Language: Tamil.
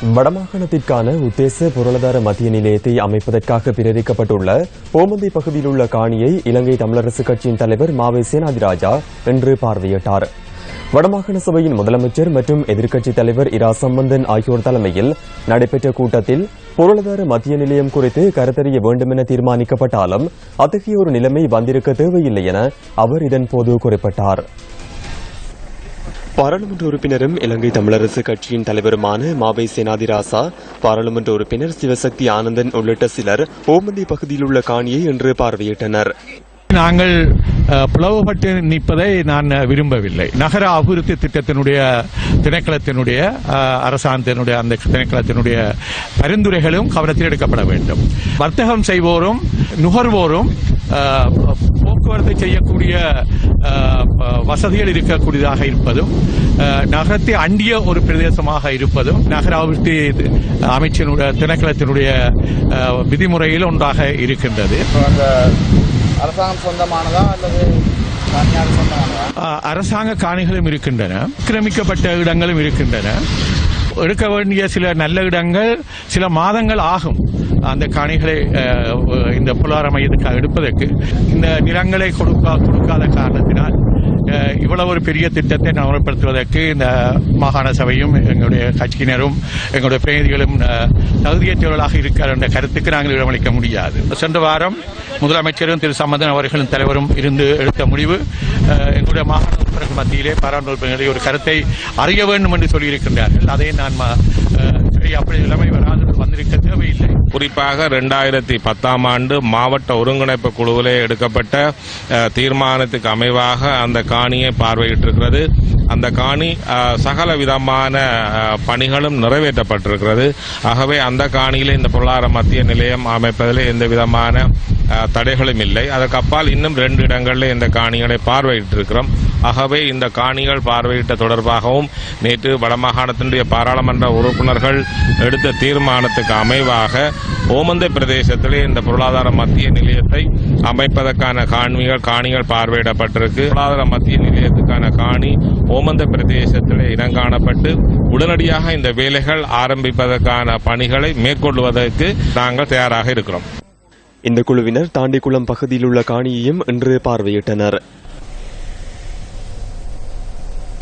வடமாகாணத்திற்கான உத்தேச பொருளாதார மத்திய நிலையத்தை அமைப்பதற்காக பிரேரிக்கப்பட்டுள்ள ஓமந்தை பகுதியில் உள்ள காணியை இலங்கை தமிழரசு கட்சியின் தலைவர் மாவை சேனாதிராஜா இன்று பார்வையிட்டார். வடமாகாண சபையின் முதலமைச்சர் மற்றும் எதிர்க்கட்சித் தலைவர் இரா சம்பந்தன் ஆகியோர் தலைமையில் நடைபெற்ற கூட்டத்தில் பொருளாதார மத்திய நிலையம் குறித்து கருத்தறிய வேண்டும் என தீர்மானிக்கப்பட்டாலும் அத்தகைய ஒரு நிலைமை வந்திருக்க தேவையில்லை என அவர் இதன்போது குறிப்பிட்டார். பாராளுமன்ற உறுப்பினரும் இலங்கை தமிழரசு கட்சியின் தலைவருமான மாவை சேனாதிராசா பாராளுமன்ற உறுப்பினர் சிவசக்தி ஆனந்தன் உள்ளிட்ட சிலர் ஓமந்தி பகுதியில் உள்ள காணியை இன்று பார்வையிட்டனர். நாங்கள் பிளவுபட்டு நிற்பதை நான் விரும்பவில்லை. நகர அபிவிருத்தி திட்டத்தினுடைய திணைக்களத்தினுடைய அரசாங்கத்தினுடைய அந்த திணைக்களத்தினுடைய பரிந்துரைகளும் கவனத்தில் எடுக்கப்பட வேண்டும். வர்த்தகம் செய்வோரும் நுகர்வோரும் போக்குவரத்து செய்யக்கூடிய வசதிகள் இருக்கக்கூடியதாக இருப்பதும் நகரத்தை அண்டிய ஒரு பிரதேசமாக இருப்பதும் நகர அபிவிருத்தி அமைச்சினுடைய திணைக்களத்தினுடைய விதிமுறையில் ஒன்றாக இருக்கின்றது. அரசாங்கம் சொந்தமானதா அல்லது அரசாங்க காணிகளும் இருக்கின்றன ஆக்கிரமிக்கப்பட்ட இடங்களும் இருக்கின்றன. எடுக்க வேண்டிய சில நல்ல இடங்கள் சில மாதங்கள் ஆகும். அந்த காணிகளை இந்த புலார மையத்துக்காக எடுப்பதற்கு இந்த நிலங்களை கொடுக்கா கொடுக்காத காரணத்தினால் இவ்வளவு ஒரு பெரிய திட்டத்தை நடைமுறைப்படுத்துவதற்கு இந்த மாகாண சபையும் எங்களுடைய கட்சியினரும் எங்களுடைய பிரதிநிதிகளும் தகுதியற்றவர்களாக இருக்கிற என்ற கருத்துக்கு நாங்கள் இடமளிக்க முடியாது. சென்ற வாரம் முதலமைச்சரும் திரு சம்பந்தன் அவர்களும் தலைவரும் இருந்து எடுத்த முடிவு எங்களுடைய மாகாண மத்தியிலே பாராளுமன்ற ஒரு கருத்தை அறிய வேண்டும் என்று சொல்லியிருக்கின்றார்கள். அதை நான் ம- அப்படி நிலைமை வராது வந்திருக்க தேவையில்லை. குறிப்பாக ரெண்டாயிரத்தி பத்தாம் ஆண்டு மாவட்ட ஒருங்கிணைப்பு குழுவிலே எடுக்கப்பட்ட தீர்மானத்துக்கு அமைவாக அந்த காணியை பார்வையிட்டிருக்கிறது. அந்த காணி சகல விதமான பணிகளும் நிறைவேற்றப்பட்டிருக்கிறது. ஆகவே அந்த காணியிலே இந்த பொருளாதார மத்திய நிலையம் அமைப்பதில் எந்த விதமான தடைகளும் இல்லை. அதற்கு அப்பால் இன்னும் ரெண்டு இடங்களில் இந்த காணிகளை பார்வையிட்டிருக்கிறோம். ஆகவே இந்த காணிகள் பார்வையிட்ட தொடர்பாகவும் நேற்று வடமாகாணத்தினுடைய பாராளுமன்ற உறுப்பினர்கள் எடுத்த தீர்மானத்துக்கு அமைவாக ஓமந்தை பிரதேசத்திலே இந்த பொருளாதார மத்திய நிலையத்தை அமைப்பதற்கான காணிகள் காணிகள் பார்வையிடப்பட்டிருக்கு. பொருளாதார மத்திய நிலையத்துக்கான காணி ஓமந்த பிரதேசத்திலே இனங்காணப்பட்டு உடனடியாக இந்த வேலைகள் ஆரம்பிப்பதற்கான பணிகளை மேற்கொள்வதற்கு நாங்கள் தயாராக இருக்கிறோம். இந்த குழுவினர் தாண்டிக்குளம் பகுதியில் உள்ள காணியையும் இன்று பார்வையிட்டனர்.